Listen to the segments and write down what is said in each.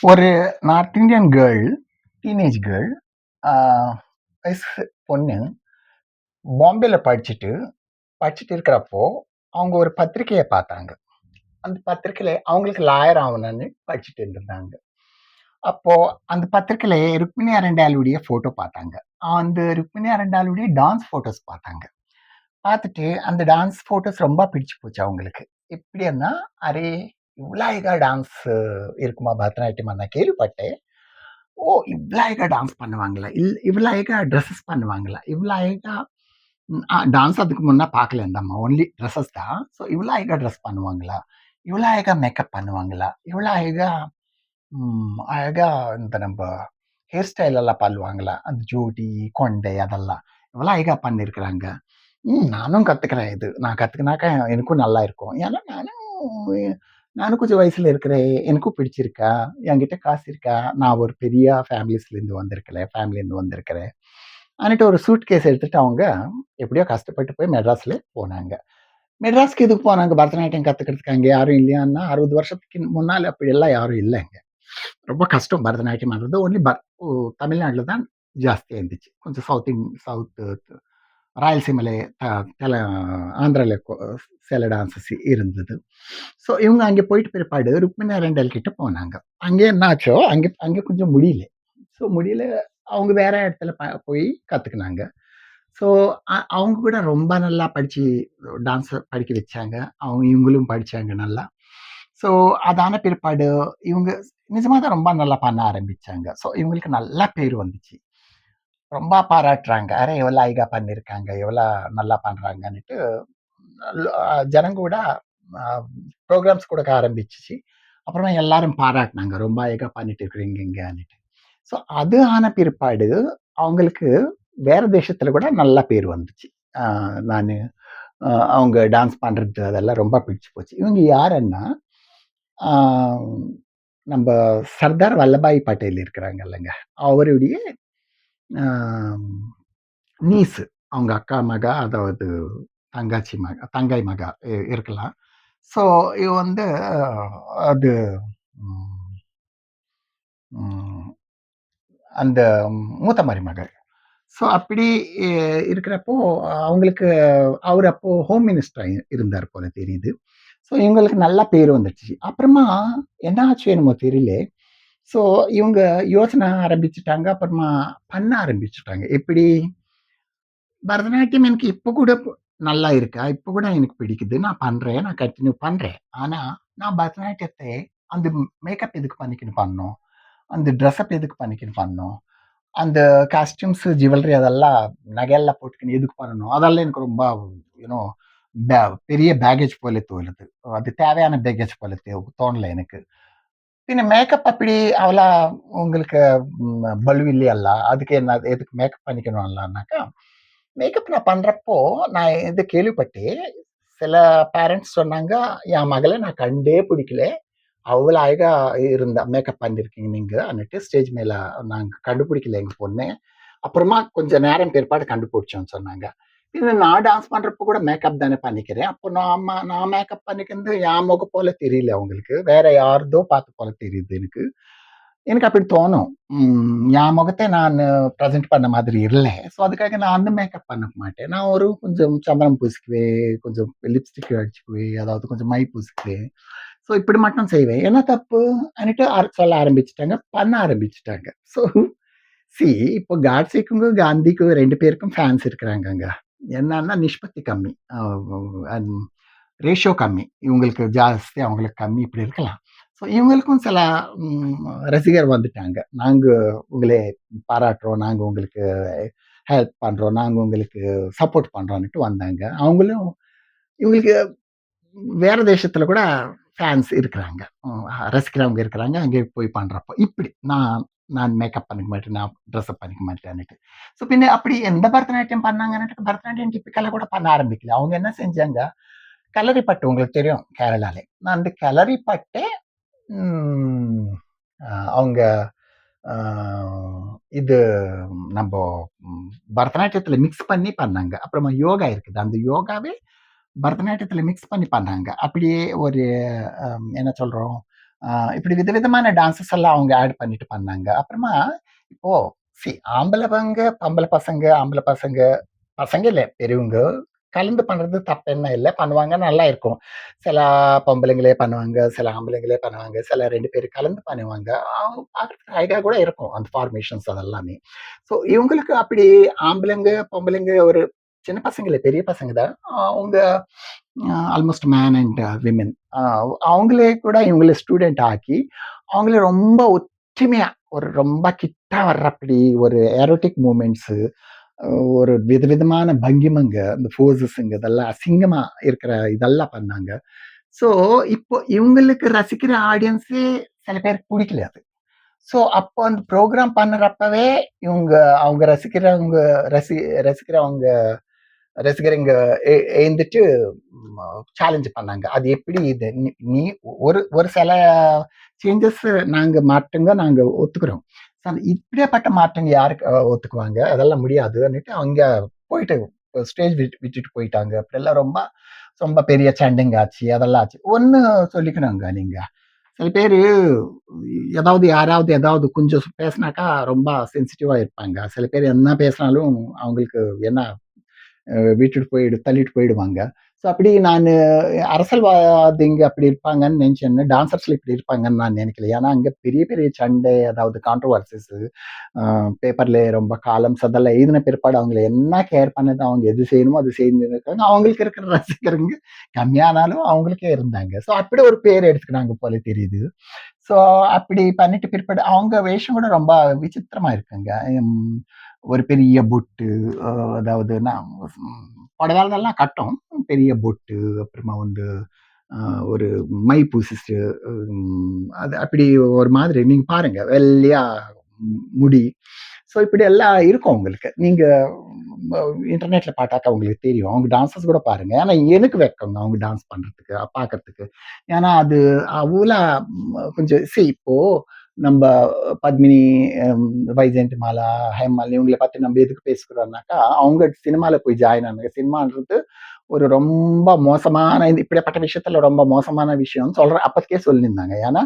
ஒரு north Indian girl, teenage girl வயசு பொண்ணு. பாம்பேல படிச்சுட்டு படிச்சுட்டு இருக்கிறப்போ, அவங்க ஒரு பத்திரிக்கையை பார்த்தாங்க. அந்த பத்திரிக்கையில் அவங்களுக்கு லாயர் ஆகணும்னு படிச்சுட்டு இருந்திருந்தாங்க. அப்போ அந்த பத்திரிக்கையில ருக்மிணி அரண்டாலுடைய ஃபோட்டோ பார்த்தாங்க. அந்த ருக்மிணி அரண்டாலுடைய டான்ஸ் ஃபோட்டோஸ் பார்த்தாங்க. பார்த்துட்டு அந்த டான்ஸ் ஃபோட்டோஸ் ரொம்ப பிடிச்சு போச்சு அவங்களுக்கு. எப்படின்னா, "அரே! இவ்ளோ அழகா டான்ஸ் இருக்குமா பரதநாட்டியம் நான் கேள்விப்பட்டேன். ஓ! இவ்ளோ அழகா டான்ஸ் பண்ணுவாங்களா? இல் இவ்ளோ அழகா ட்ரெஸ்ஸஸ் பண்ணுவாங்களா? இவ்ளோ அழகா" டான்ஸ் அதுக்கு முன்னே பார்க்கல அம்மா. ஒன்லி ட்ரெஸ்ஸஸ் தான். ஸோ இவ்வளோ அழகா ட்ரெஸ் பண்ணுவாங்களா? இவ்ளோ அழகா மேக்கப் பண்ணுவாங்களா? இவ்ளோ அழகா அழகாக இந்த நம்ம ஹேர் ஸ்டைல் எல்லாம் பண்ணுவாங்களா? அந்த ஜோடி கொண்டை அதெல்லாம். இவ்வளோ அழகாக பண்ணியிருக்கிறாங்க. ம் நானும் கற்றுக்கிறேன் இது. நான் கற்றுக்கினாக்கா எனக்கும் நல்லா இருக்கும். ஏன்னா நானும் நானும் கொஞ்சம் வயசுல இருக்கிறேன். எனக்கும் பிடிச்சிருக்கா? என்கிட்ட காசு இருக்கா? நான் ஒரு பெரிய ஃபேமிலிஸ்லேருந்து வந்திருக்கிறேன் ஃபேமிலிலேருந்து வந்திருக்கிறேன். அன்னிட்டு ஒரு சூட்கேஸ் எடுத்துகிட்டு அவங்க எப்படியோ கஷ்டப்பட்டு போய் மெட்ராஸில் போனாங்க. மெட்ராஸ்க்கு எதுக்கு போனாங்க? பரதநாட்டியம் கற்றுக்கிறதுக்கு அங்கே யாரும் இல்லையான்னா, 60 வருஷத்துக்கு முன்னால அப்படியெல்லாம் யாரும் இல்லைங்க ரொம்ப கஷ்டம் பரதநாட்டியம் ஆடுறது. ஒன்லி பர் தமிழ்நாட்டில் தான் ஜாஸ்தியாக இருந்துச்சு. கொஞ்சம் சவுத் இன் சவுத்து ராயலசீமையில அ தெல ஆந்திரால சில டான்ஸஸ் இருந்தது. ஸோ இவங்க அங்கே போயிட்டு பிற்பாடு ருக்மிணி அரண்டல் கிட்ட போனாங்க. அங்கே என்னாச்சோ, அங்கே அங்கே கொஞ்சம் முடியல. ஸோ முடியல அவங்க வேற இடத்துல ப போய் கற்றுக்குனாங்க ஸோ அவங்க கூட ரொம்ப நல்லா படித்து டான்ஸ் படிக்க வச்சாங்க. அவங்க இவங்களும் படித்தாங்க நல்லா. ஸோ அதான பிற்பாடு இவங்க நிஜமாக தான் ரொம்ப நல்லா பண்ண ஆரம்பித்தாங்க ஸோ இவங்களுக்கு நல்லா பேர் வந்துச்சு. ரொம்ப பாராட்டுறாங்க. "அரே! எவ்வளோ அழகா பண்ணியிருக்காங்க. எவ்வளோ நல்லா பண்றாங்கன்னுட்டு" ஜனங்க கூட அ ப்ரோகிராம்ஸ் குடுக்க ஆரம்பிச்சுச்சு. அப்புறமா எல்லாரும் பாராட்டுனாங்க. "ரொம்ப அழகா பண்ணிட்டு இருக்கிறீங்கங்கன்னுட்டு." ஸோ அது ஆன பிற்பாடு அவங்களுக்கு வேற தேசத்துல கூட நல்ல பேர் வந்துச்சு. அ நானு அ அவங்க டான்ஸ் பண்றது அதெல்லாம் ரொம்ப பிடிச்சு போச்சு. இவங்க யாருன்னா, ஆ நம்ப சர்தார் வல்லபாய் பட்டேல் இருக்கிறாங்க இல்லங்க. அவருடைய நீஸ். அவங்க அக்கா மக, அதாவது தங்காச்சி மக தங்கை மக இருக்கலாம். ஸோ இது வந்து அது அந்த மூத்த மருமகள். ஸோ அப்படி இருக்கிறப்போ அவங்களுக்கு அவர் அப்போ ஹோம் மினிஸ்டர் இருந்தார் போல தெரியுது. ஸோ இவங்களுக்கு நல்ல பேர் வந்துடுச்சு. அப்புறமா என்ன ஆச்சு என்னமோ தெரியல. ஸோ இவங்க யோசனை ஆரம்பிச்சுட்டாங்க. அப்புறமா பண்ண ஆரம்பிச்சுட்டாங்க. எப்படி? பரதநாட்டியம் எனக்கு இப்போ கூட நல்லா இருக்கா? இப்போ கூட எனக்கு பிடிக்குது. நான் பண்ணுறேன் நான் கண்டினியூ பண்ணுறேன் ஆனால் நான் பரதநாட்டியத்தை அந்த மேக்கப் எதுக்கு பண்ணிக்கின்னு பண்ணோம் அந்த ட்ரெஸ்அப் எதுக்கு பண்ணிக்கின்னு பண்ணோம் அந்த காஸ்டியூம்ஸ், ஜுவல்லரி அதெல்லாம் நகையெல்லாம் போட்டுக்கின்னு எதுக்கு பண்ணணும்? அதெல்லாம் எனக்கு ரொம்ப யூனோ பே பெரிய பேக்கேஜ் போல தோணுது. அது தேவையான பேக்கேஜ் போல தேவை தோணல எனக்கு. பின்ன மேக்கப் அப்படி அவ்வளோ உங்களுக்கு ம் பலு இல்லையல்ல. அதுக்கு என்ன எதுக்கு மேக்கப் பண்ணிக்கணும்லான்னாக்கா மேக்கப் நான் பண்றப்போ நான் இது கேள்விப்பட்டேன். சில பேரண்ட்ஸ் சொன்னாங்க, "என் மகளை நான் கண்டே பிடிக்கல. அவ்வளோ அழகா இருந்தா. மேக்கப் பண்ணியிருக்கீங்க நீங்கன்னுட்டு ஸ்டேஜ் மேல நாங்கள் கண்டுபிடிக்கல எங்க பொண்ணு அப்புறமா கொஞ்சம் நேரம் பிற்பாடு கண்டுபிடிச்சோன்னு சொன்னாங்க." நான் டான்ஸ் பண்றப்ப கூட மேக்கப் தானே பண்ணிக்கிறேன். அப்போ நான் நான் மேக்கப் பண்ணிக்கிறது என் முகம் போல தெரியல அவங்களுக்கு. வேற யாரதோ பார்த்து போல தெரியுது எனக்கு. எனக்கு அப்படி தோணும். என் முகத்தை நான் ப்ரெசென்ட் பண்ண மாதிரி இல்லை ஸோ அதுக்காக நான் அந்த மேக்கப் பண்ண மாட்டேன். நான் ஒரு கொஞ்சம் சந்தனம் பூசிக்குவேன், கொஞ்சம் லிப்ஸ்டிக் அடிச்சுக்குவேன், அதாவது கொஞ்சம் மை பூசிக்குவேன். ஸோ இப்படி மட்டும் செய்வேன். என்ன தப்பு? அன்னிட்டு சொல்ல ஆரம்பிச்சிட்டாங்க பண்ண ஆரம்பிச்சிட்டாங்க ஸோ சி இப்போ காட்சேக்கும், காந்திக்கும் ரெண்டு பேருக்கும் ஃபேன்ஸ் இருக்கிறாங்கங்க. என்னன்னா நிஷ்பத்தி கம்மி. ரேஷியோ கம்மி. இவங்களுக்கு ஜாஸ்தி, அவங்களுக்கு கம்மி இப்படி இருக்கலாம். ஸோ இவங்களுக்கும் சில ரசிகர் வந்துட்டாங்க. நாங்கள் உங்களே பாராட்டுறோம். நாங்கள் உங்களுக்கு ஹெல்ப் பண்ணுறோம் நாங்கள் உங்களுக்கு சப்போர்ட் பண்ணுறோன்னுட்டு வந்தாங்க. அவங்களும் இவங்களுக்கு வேறு தேசத்தில் கூட ஃபேன்ஸ் இருக்கிறாங்க. ரசிக்கிறவங்க இருக்கிறாங்க. அங்கே போய் பண்ணுறப்போ இப்படி நான் நான் மேக்கப் பண்ணிக்க மாட்டேன். நான் ட்ரெஸ் பண்ணிக்க மாட்டேன்னுட்டு. ஸோ பின்ன அப்படி எந்த பரதநாட்டியம் பண்ணாங்கன்னுட்டு பரதநாட்டியம் டிப்பிக்கலாக கூட பண்ண ஆரம்பிக்கல. அவங்க என்ன செஞ்சாங்க, கலரிப்பட்டு உங்களுக்கு தெரியும் கேரளாலே நான் அந்த கலரிப்பட்ட அவங்க இது நம்ம பரதநாட்டியத்தில் மிக்ஸ் பண்ணி பண்ணாங்க. அப்புறமா யோகா இருக்குது. அந்த யோகாவே பரதநாட்டியத்தில் மிக்ஸ் பண்ணி பண்ணாங்க. அப்படியே ஒரு என்ன சொல்கிறோம் இப்படி விதவிதமான டான்ஸஸ் எல்லாம் அவங்க ஆட் பண்ணிட்டு பண்ணாங்க. அப்புறமா இப்போ சி ஆம்பளைவங்க பொம்பளை பசங்க, ஆம்பளை பசங்க, பசங்க இல்லை பெரியவங்க கலந்து பண்றது தப்பு என்ன இல்லை பண்ணுவாங்க நல்லா இருக்கும். சில பொம்பளைங்களே பண்ணுவாங்க, சில ஆம்பளைங்களே பண்ணுவாங்க, சில ரெண்டு பேர் கலந்து பண்ணுவாங்க. அவங்க ஐடியா கூட இருக்கும். அந்த ஃபார்மேஷன்ஸ் அதெல்லாமே. ஸோ இவங்களுக்கு அப்படி ஆம்பளைங்க, பொம்பளைங்க ஒரு சின்ன பசங்க இல்லை பெரிய பசங்க தான். அவங்க ஆல்மோஸ்ட் மேன் அண்ட் விமென். அவங்களே கூட இவங்கள ஸ்டூடெண்ட் ஆக்கி, அவங்கள ரொம்ப ஒற்றுமையா, ஒரு ரொம்ப கிட்ட வர்றப்படி ஒரு ஏரோட்டிக் மூமெண்ட்ஸு ஒரு விதவிதமான பங்கிமங்க, இந்த ஃபோர்ஸஸுங்க இதெல்லாம் அசிங்கமா இருக்கிற இதெல்லாம் பண்ணாங்க. ஸோ இப்போ இவங்களுக்கு ரசிக்கிற ஆடியன்ஸே சில பேருக்கு பிடிக்கல அது. ஸோ அப்போ அந்த ப்ரோக்ராம் பண்ணுறப்பவே இவங்க அவங்க ரசிக்கிறவங்க ரசி ரசிக்கிறவங்க ரசிகருங்க எ எழுந்துட்டு சேலஞ்சு சேலஞ்ச் பண்ணாங்க. அது எப்படி இது? நீ நீ ஒரு ஒரு சில சேஞ்சஸ் நாங்க மாற்றங்க நாங்க ஒத்துக்கிறோம். இப்படியாப்பட்ட மாற்றங்க யாருக்கு ஒத்துக்குவாங்க? அதெல்லாம் முடியாதுன்னுட்டு அங்க போயிட்டு ஸ்டேஜ் விட்டு விட்டுட்டு போயிட்டாங்க. அப்படியெல்லாம் ரொம்ப ரொம்ப பெரிய சண்டைங்க ஆச்சு. அதெல்லாம் ஆச்சு. ஒன்று சொல்லிக்கணுங்க நீங்க. சில பேர் ஏதாவது யாராவது ஏதாவது கொஞ்சம் பேசினாக்கா ரொம்ப சென்சிட்டிவாக இருப்பாங்க. சில பேர் என்ன பேசினாலும் அவங்களுக்கு என்ன விட்டுட்டு போயிடு தள்ளிட்டு போயிடுவாங்க. ஸோ அப்படி நான் அரசியல்வாதிங்க அப்படி இருப்பாங்கன்னு நினைச்சேன்னு, டான்சர்ஸ்ல இப்படி இருப்பாங்கன்னு நான் நினைக்கல. ஏன்னா அங்கே பெரிய பெரிய சண்டை, அதாவது கான்ட்ரோவர்சிஸ் பேப்பரில் பேப்பர்ல ரொம்ப காலம்ஸ் அதெல்லாம் எழுதின பிற்பாடு அவங்கள என்ன கேர் பண்ணது, அவங்க எது செய்யணுமோ அது செஞ்சுன்னு அவங்களுக்கு இருக்கிற ரசிகருங்க கம்மியானாலும் அவங்களுக்கே இருந்தாங்க. ஸோ அப்படி ஒரு பேர் எடுத்துக்கிறாங்க போல தெரியுது. ஸோ அப்படி பண்ணிட்டு பிற்பாடு அவங்க வேஷம் கூட ரொம்ப விசித்திரமா இருக்குங்க. ஒரு பெரிய பொட்டு, அதாவதுன்னா அதாவது நான் கட்டும். பெரிய பொட்டு, அப்புறமா வந்து ஒரு மை பூசிச்சு, அது அப்படி ஒரு மாதிரி நீங்கள் பாருங்க. வெள்ளையா முடி. ஸோ இப்படி எல்லாம் இருக்கும் அவங்களுக்கு. நீங்கள் இன்டர்நெட்டில் பார்த்தாக்கா உங்களுக்கு தெரியும். அவங்க டான்ஸஸ் கூட பாருங்கள் ஏன்னா எனக்கு வெட்கங்க அவங்க டான்ஸ் பண்ணுறதுக்கு பார்க்கறதுக்கு. ஏன்னா அது அவ்வளோ கொஞ்சம் சரி இப்போது நம்ம பத்மினி, ம் வைஜெயந்திமாலா, ஹேமமாலினி இவங்களை பத்தி நம்ம எதுக்கு பேசுகிறோம்னாக்கா அவங்க சினிமாவில் போய் ஜாயின் ஆனாங்க. சினிமான்றது ஒரு ரொம்ப மோசமான இப்படிப்பட்ட விஷயத்துல ரொம்ப மோசமான விஷயம்னு சொல்ற அப்போதைக்கே சொல்லியிருந்தாங்க. ஏன்னா,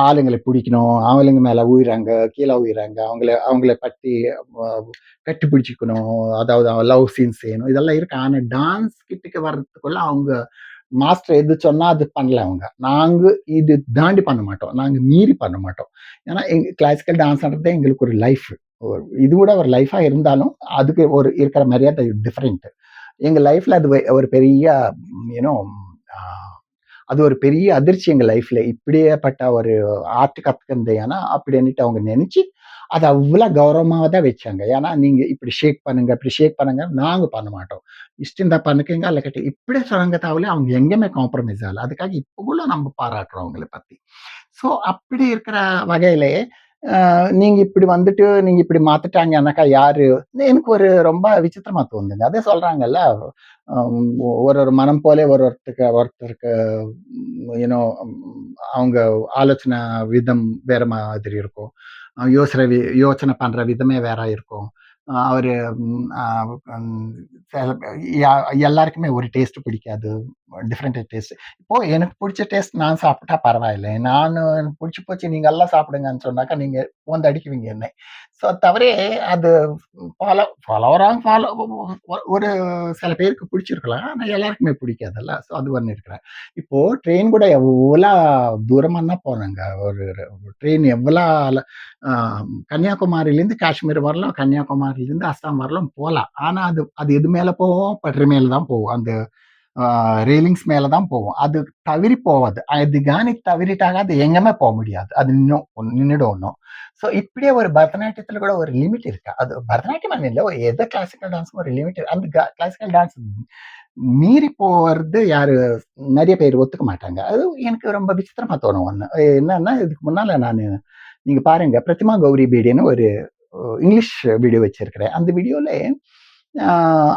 ஆளுங்களை பிடிக்கணும் ஆளுங்க மேல உயிறாங்க, கீழே உயிறாங்க. அவங்கள அவங்கள பற்றி கட்டி பிடிச்சிக்கணும் அதாவது லவ் சீன்ஸ் செய்யணும். இதெல்லாம் இருக்கு. ஆனால் டான்ஸ் கிட்டக்க வர்றதுக்குள்ள அவங்க மாஸ்டர் எது சொன்னா அது பண்ணல அவங்க. நாங்க இது தாண்டி பண்ண மாட்டோம். நாங்க மீறி பண்ண மாட்டோம். ஏன்னா எங்க கிளாசிக்கல் டான்ஸ்ன்றது எங்களுக்கு ஒரு லைஃப். இது கூட ஒரு லைஃபா இருந்தாலும், அதுக்கு ஒரு இருக்கிற மரியாதை டிஃப்ரெண்ட்டு எங்க லைஃப்ல அது ஒரு பெரிய யூ அது ஒரு பெரிய அதிர்ச்சி எங்க லைஃப்ல. இப்படியேப்பட்ட ஒரு ஆர்ட் கத்துக்கினது ஏன்னா, அப்படின்ட்டு அவங்க நினச்சி அது அவ்வளோ கௌரவமாக தான் வச்சாங்க. ஏன்னா, நீங்கள் இப்படி ஷேக் பண்ணுங்க, இப்படி ஷேக் பண்ணுங்க. நாங்கள் பண்ண மாட்டோம். இஷ்டம் இருந்தா பண்ணுக்கங்க, இல்லக்கட்டி இப்படி சொன்னாங்க தவிர, அவங்க எங்கேயுமே காம்ப்ரமைஸ் ஆகலை அதுக்காக இப்போ கூட நம்ம பாராட்டுறோம் அவங்கள பற்றி ஸோ அப்படி இருக்கிற வகையிலே, நீங்கள் நீங்க இப்படி வந்துட்டு, நீங்க இப்படி மாத்திட்டாங்கன்னாக்கா யாரு? எனக்கு ஒரு ரொம்ப விசித்திரமா தோணுதுங்க. அதே சொல்றாங்கல்ல, ஒரு ஒரு மனம் போலே ஒரு ஒருத்தருக்கு ஒருத்தருக்கு ஏன்னோ அவங்க ஆலோசனை விதம் வேற மாதிரி இருக்கும். யோசனை வி யோசனை பண்ற விதமே வேற இருக்கும். அவர் யா எல்லாருக்குமே ஒரு டேஸ்ட் பிடிக்காது. Different taste. இப்போ எனக்கு பிடிச்ச டேஸ்ட் நான் சாப்பிட்டா பரவாயில்ல. நான் எனக்கு பிடிச்சி போச்சு நீங்கள் எல்லாம் சாப்பிடுங்கன்னு சொன்னாக்கா, நீங்கள் வந்து அடிக்குவீங்க என்னை. ஸோ தவறே அது ஃபாலோ ஃபாலோவராக ஃபாலோ ஒரு சில பேருக்கு பிடிச்சிருக்கலாம். ஆனால் எல்லாருக்குமே பிடிக்காதுல்ல. ஸோ அது ஒன்று இருக்கிறேன். இப்போது ட்ரெயின் கூட எவ்வளோ தூரமாக தான் போனாங்க ஒரு ட்ரெயின் எவ்வளோ கன்னியாகுமரியிலேருந்து காஷ்மீர் வரலாம், கன்னியாகுமரியிலேருந்து அஸ்ஸாம் வரலாம் போகலாம் ஆனால் அது அது எது மேலே போகும்? பட்ரி மேலே தான் போகும். அந்த ரீலிங்ஸ் ரெயிலிங்ஸ் தான் போகும். அது தவிரி போவாது. அது கானி தவிரிட்டாக அது எங்கேயுமே போக முடியாது. அது நின்னும் நின்னுடும் ஒன்றும் ஸோ இப்படியே ஒரு பரதநாட்டியத்தில் கூட ஒரு லிமிட் இருக்கு. அது பரதநாட்டியம் இல்லை எந்த கிளாசிக்கல் டான்ஸும் ஒரு லிமிட் அந்த கிளாசிக்கல் டான்ஸ் மீறி போகிறது யாரு நிறைய பேர் ஒத்துக்க மாட்டாங்க. அது எனக்கு ரொம்ப விசித்திரமா தோணும் ஒன்று என்னன்னா, இதுக்கு முன்னால நான் நீங்க பாருங்க பிரதிமா கௌரி பேடின்னு ஒரு இங்கிலீஷ் வீடியோ வச்சிருக்கிறேன். அந்த வீடியோவில்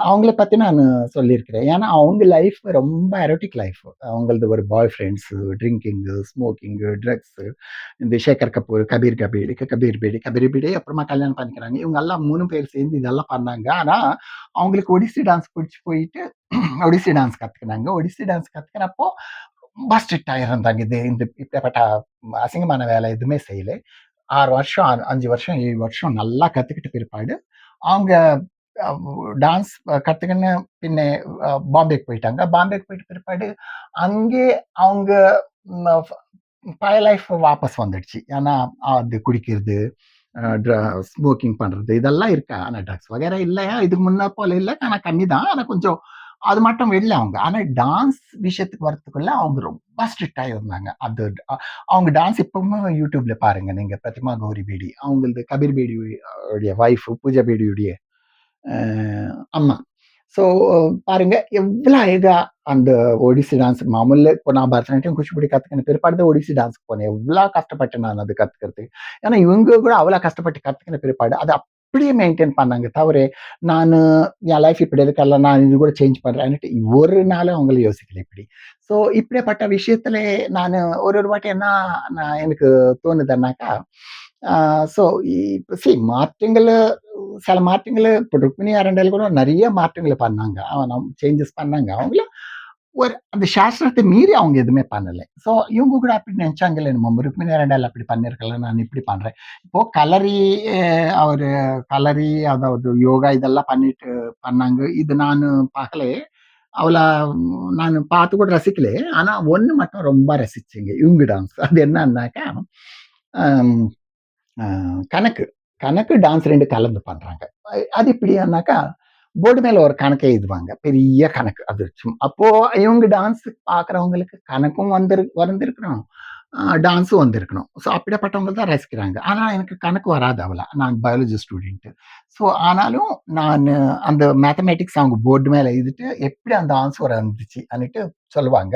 அவங்கள பற்றி நான் சொல்லியிருக்கிறேன். ஏன்னா, அவங்க லைஃப் ரொம்ப எரோட்டிக் லைஃப். அவங்களது ஒரு boy friends drinking, smoking, drugs இந்த சேகர் கபூர், கபீர் கபீர், கபீர் பேடி, கபீர் பேடி அப்புறமா கல்யாணம் பண்ணிக்கிறாங்க. இவங்க எல்லாம் மூணு பேர் சேர்ந்து இதெல்லாம் பண்ணாங்க. ஆனால் அவங்களுக்கு ஒடிசி டான்ஸ் பிடிச்சி போயிட்டு ஒடிசி டான்ஸ் கற்றுக்கினாங்க ஒடிசி டான்ஸ் கற்றுக்கிறப்போ ரொம்ப ஸ்ட்ரிக்டாக இருந்தாங்க. இது இந்த இப்படிப்பட்ட அசிங்கமான வேலை எதுவுமே செய்யலை ஆறு வருஷம், அஞ்சு வருஷம், ஏழு வருஷம் நல்லா கத்துக்கிட்ட பிற்பாடு, அவங்க டான்ஸ் கற்றுக்கின்னு பின்ன பாம்பேக்கு போயிட்டாங்க. பாம்பேக்கு போயிட்டு பிற்பாடு, அங்கே அவங்க ம பழைய லைஃப் வாபஸ் வந்துடுச்சு. ஏன்னா, அது குடிக்கிறது, ட்ர ஸ்மோக்கிங் பண்றது இதெல்லாம் இருக்கா ஆனா ட்ரக்ஸ் வகைரா இல்லையா இதுக்கு முன்னே போல இல்லை ஆனா கம்மி தான். ஆனா கொஞ்சம் அது மட்டும் இல்லை அவங்க. ஆனால் டான்ஸ் விஷயத்துக்கு வரத்துக்குள்ள அவங்க ரொம்ப ஸ்ட்ரிக்டாக இருந்தாங்க. அது அவங்க டான்ஸ் இப்பவுமே யூடியூப்ல பாருங்க நீங்க. பிரதிமா கௌரி பேடி. அவங்களது கபீர் பேடி உடைய பூஜா பேடியுடைய அம்மா. ஸோ பாருங்க எவ்வளோ அழகா அந்த ஒடிசி டான்ஸ் மாமூலில் இப்போ நான் பரதநாட்டியம், குச்சிப்புடி கற்றுக்கின பிற்பாடு தான் ஒடிசி டான்ஸ்க்கு போனேன். எவ்வளோ கஷ்டப்பட்டேன் நான் அது கற்றுக்கிறதுக்கு ஏன்னா இவங்க கூட அவ்வளோ கஷ்டப்பட்டு கற்றுக்கின பிற்பாடு, அது இப்படியே மெயின்டெயின் பண்ணாங்க தவிர, நான் என் லைஃப் இப்படி இருக்கல நான் இது கூட சேஞ்ச் பண்றேன்னுட்டு ஒரு நாளும் அவங்கள யோசிக்கல இப்படி. ஸோ இப்படிப்பட்ட விஷயத்துல நான் ஒரு ஒரு வாட்டி என்ன நான் எனக்கு தோணுதுன்னாக்கா, ஸோ இப்போ சி மாற்றங்கள் சில மாற்றங்கள் இப்போ ருக்மிணி அரண்டல் கூட நிறைய மாற்றங்களை பண்ணாங்க. அவன் சேஞ்சஸ் பண்ணாங்க. அவங்களும் ஒரு அந்த சாஸ்திரத்தை மீறி அவங்க எதுவுமே பண்ணலை ஸோ இவங்க கூட அப்படி நெனச்சாங்களோ என்னமோ, ருக்மிணி அரண்டல் அப்படி பண்ணிருக்கல நான் இப்படி பண்ணுறேன் இப்போ கலரி அவர் கலரி அதாவது யோகா இதெல்லாம் பண்ணிட்டு பண்ணாங்க. இது நான் பார்க்கல. அவளை நான் பார்த்து கூட ரசிக்கல. ஆனால் ஒன்று மட்டும் ரொம்ப ரசிச்சிங்க இவங்க டான்ஸ். அது என்னன்னாக்கா, கணக்கு. கணக்கு, டான்ஸ் ரெண்டு கலந்து பண்ணுறாங்க அது எப்படின்னாக்கா, போர்டு மேல ஒரு கணக்க எழுதுவாங்க. பெரிய கணக்கு. அது அப்போ இவங்க டான்ஸ் பார்க்குறவங்களுக்கு கணக்கும் வந்திரு வந்திருக்கணும். டான்ஸும் வந்திருக்கணும். ஸோ அப்படிப்பட்டவங்க தான் ரசிக்கிறாங்க. ஆனால் எனக்கு கணக்கு வராது அவ்வளா. நான் பயாலஜி ஸ்டூடெண்ட்டு ஸோ ஆனாலும் நான் அந்த மேத்தமேட்டிக்ஸ் அவங்க போர்டு மேலே எழுதிட்டு, எப்படி அந்த ஆன்சர் வந்துச்சு அன்னிட்டு சொல்லுவாங்க.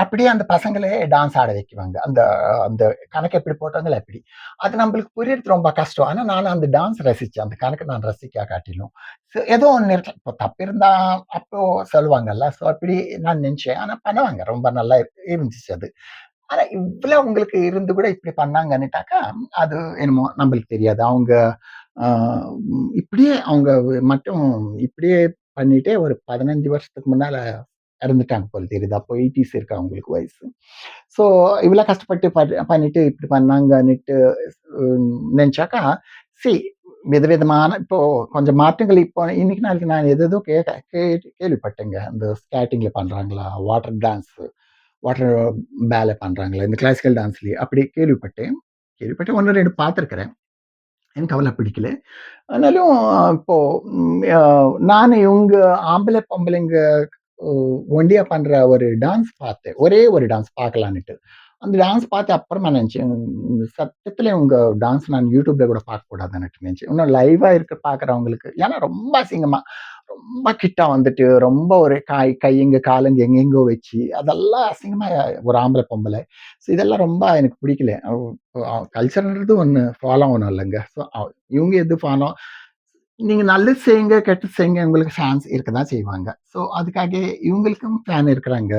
அப்படியே அந்த பசங்களே டான்ஸ் ஆட வைக்குவாங்க. அந்த அந்த கணக்கு எப்படி போட்டாங்களோ அப்படி. அது நம்மளுக்கு புரியறது ரொம்ப கஷ்டம். ஆனால் நான் அந்த டான்ஸ் ரசித்தேன் அந்த கணக்கு நான் ரசிக்க காட்டிலும். ஸோ ஏதோ ஒன்று இருக்கு. இப்போ தப்பு இருந்தா அப்போ சொல்லுவாங்கல்ல. ஸோ அப்படி நான் நினச்சேன் ஆனால் பண்ணுவாங்க. ரொம்ப நல்லா இருந்துச்சு அது. ஆனா இவ்வளோ உங்களுக்கு இருந்து கூட இப்படி பண்ணாங்கன்னுட்டாக்கா, அது என்னமோ நம்மளுக்கு தெரியாது. அவங்க இப்படியே அவங்க மட்டும் இப்படியே பண்ணிட்டே ஒரு 15 வருஷத்துக்கு முன்னால இறந்துட்டாங்க போல தெரியுது. அப்போ 80ஸ் இருக்கு அவங்களுக்கு வயசு. ஸோ இவ்வளோ கஷ்டப்பட்டு பண்ணிட்டு இப்படி பண்ணாங்கன்னுட்டு நினச்சாக்கா சி விதவிதமான இப்போ கொஞ்சம் மாற்றங்கள் இப்போ இன்னைக்கு நாளைக்கு நான் எது எதுவும் கே கேள்விப்பட்டேங்க. அந்த ஸ்கேட்டிங்ல பண்றாங்களா? வாட்டர் டான்ஸ், வாட்டர் பேலை um, பண்ணுறாங்களே இந்த கிளாசிக்கல் டான்ஸ்லேயே அப்படி கேள்விப்பட்டேன். கேள்விப்பட்டேன் ஒன்று ரெண்டு பார்த்துருக்குறேன் எனக்கு அவளை பிடிக்கல. ஆனாலும் இப்போது நான் இவங்க ஆம்பளை பொம்பளைங்க ஒண்டியாக ஒண்டியா ஒரு டான்ஸ் பார்த்தேன். ஒரே ஒரு டான்ஸ் பார்க்கலான்னுட்டு. அந்த டான்ஸ் பார்த்து அப்புறமா நினச்சேன் சட்டத்தில் இவங்க டான்ஸ் நான் யூடியூப்பில் கூட பார்க்கக்கூடாதுன்னு நினச்சேன் இன்னும் லைவாக இருக்க பார்க்குறவங்களுக்கு ஏன்னா ரொம்ப அசிங்கமாக ரொம்ப கிட்டா வந்துட்டு, ரொம்ப ஒரு கை கையுங்க, காலங்க எங்கெங்கோ வச்சு, அதெல்லாம் அசிங்கமாக ஒரு ஆம்பளை பொம்பளை ஸோ இதெல்லாம் ரொம்ப எனக்கு பிடிக்கல. கல்ச்சர்ன்றது ஒன்று ஃபாலோ ஆகணும் இல்லைங்க ஸோ இவங்க எது ஃபாலோ நீங்கள் நல்லது செய்யுங்க, கெட்டது செய்யுங்க உங்களுக்கு ஃபேன்ஸ் இருக்க தான் செய்வாங்க. ஸோ அதுக்காக இவங்களுக்கும் ஃபேன் இருக்கிறாங்க.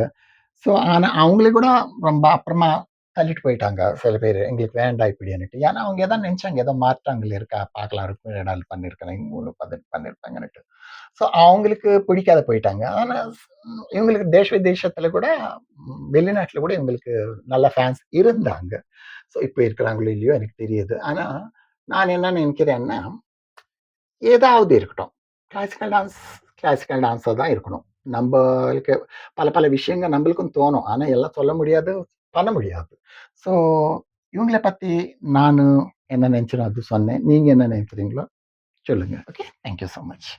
ஸோ ஆனால் அவங்கள கூட ரொம்ப அப்புறமா தள்ளிட்டு போயிட்டாங்க சில பேர் எங்களுக்கு வேண்டாம் இப்படின்னுட்டு. ஏன்னா அவங்க எதாவது நினச்சாங்க ஏதோ மாற்றங்கள் இருக்கா பார்க்கலாம் இருக்கும் ரெண்டால் பண்ணியிருக்கலாம் இவங்களும் பது பண்ணியிருப்பாங்கன்னுட்டு. ஸோ அவங்களுக்கு பிடிக்காத போயிட்டாங்க. ஆனால் இவங்களுக்கு தேச விதேசத்தில் கூட வெளிநாட்டில் கூட இவங்களுக்கு நல்ல ஃபேன்ஸ் இருந்தாங்க. ஸோ இப்போ இருக்கிறாங்களோ இல்லையோ எனக்கு தெரியுது ஆனால் நான் என்ன நினைக்கிறேன்னா ஏதாவது இருக்கட்டும். கிளாசிக்கல் டான்ஸ் கிளாசிக்கல் டான்ஸாக தான் இருக்கணும். நம்பளுக்கு பல பல விஷயங்கள் நம்மளுக்கும் தோணும். ஆனா எல்லாம் சொல்ல முடியாது, பண்ண முடியாது. ஸோ இவங்கள பத்தி நானு என்ன நெனச்சேனோ அது சொன்னேன். நீங்க என்ன நெனைக்கிறீங்களோ சொல்லுங்க. Okay. Thank you so much.